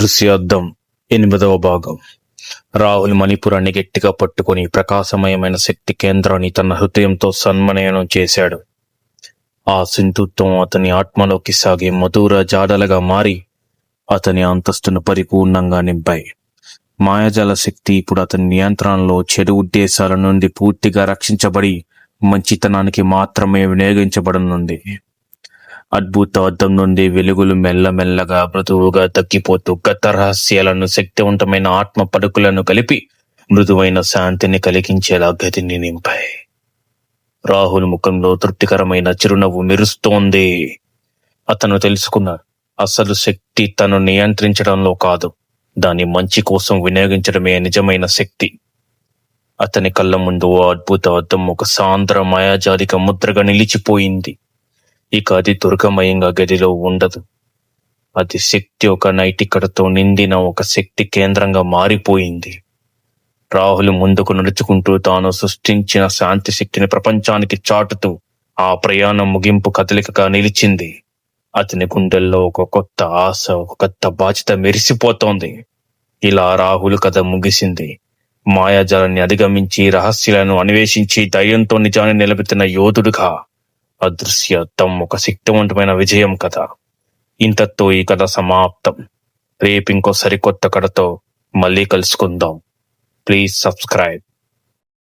దృశ్యార్థం ఎనిమిదవ భాగం. రాహుల్ మణిపురాన్ని గట్టిగా పట్టుకుని ప్రకాశమయమైన శక్తి కేంద్రాన్ని తన హృదయంతో సన్మనయనం చేశాడు. ఆ సింధుత్వం అతని ఆత్మలోకి సాగే మధుర జాడలుగా మారి అతని అంతస్తును పరిపూర్ణంగా నింపాయి. మాయాజాల శక్తి ఇప్పుడు అతని నియంత్రణలో చెడు ఉద్దేశాల నుండి పూర్తిగా రక్షించబడి మంచితనానికి మాత్రమే వినియోగించబడనుంది. అద్భుత అద్దం నుండి వెలుగులు మెల్లమెల్లగా మృదువుగా తగ్గిపోతూ గత రహస్యాలను శక్తివంతమైన ఆత్మ పడుకులను కలిపి మృదువైన శాంతిని కలిగించేలా గదిని నింపాయి. రాహుల్ ముఖంలో తృప్తికరమైన చిరునవ్వు మెరుస్తోంది. అతను తెలుసుకున్నాడు అసలు శక్తి తను నియంత్రించడంలో కాదు దాని మంచి కోసం వినియోగించడమే నిజమైన శక్తి. అతని కళ్ళ ముందు ఓ అద్భుత అద్దం ఒక సాంద్ర మాయాజాలిక ముద్రగా నిలిచిపోయింది. ఇక అది దుర్గమయంగా గదిలో ఉండదు. అది శక్తి ఒక నైటికడతో నిండిన ఒక శక్తి కేంద్రంగా మారిపోయింది. రాహుల్ ముందుకు నడుచుకుంటూ తాను సృష్టించిన శాంతి శక్తిని ప్రపంచానికి చాటుతూ ఆ ప్రయాణం ముగింపు కదలికగా నిలిచింది. అతని గుండెల్లో ఒక కొత్త ఆశ ఒక కొత్త బాధ్యత మెరిసిపోతోంది. ఇలా రాహుల్ కథ ముగిసింది. మాయాజాలాన్ని అధిగమించి రహస్యాలను అన్వేషించి ధైర్యంతో నిజాన్ని నిలబెట్టిన యోధుడుగా అదృశ్యత్వం ఒక శక్తివంతమైన విజయం కథ. ఇంతతో ఈ కథ సమాప్తం. రేపు ఇంకో సరికొత్త కథతో మళ్ళీ కలుసుకుందాం. Please subscribe.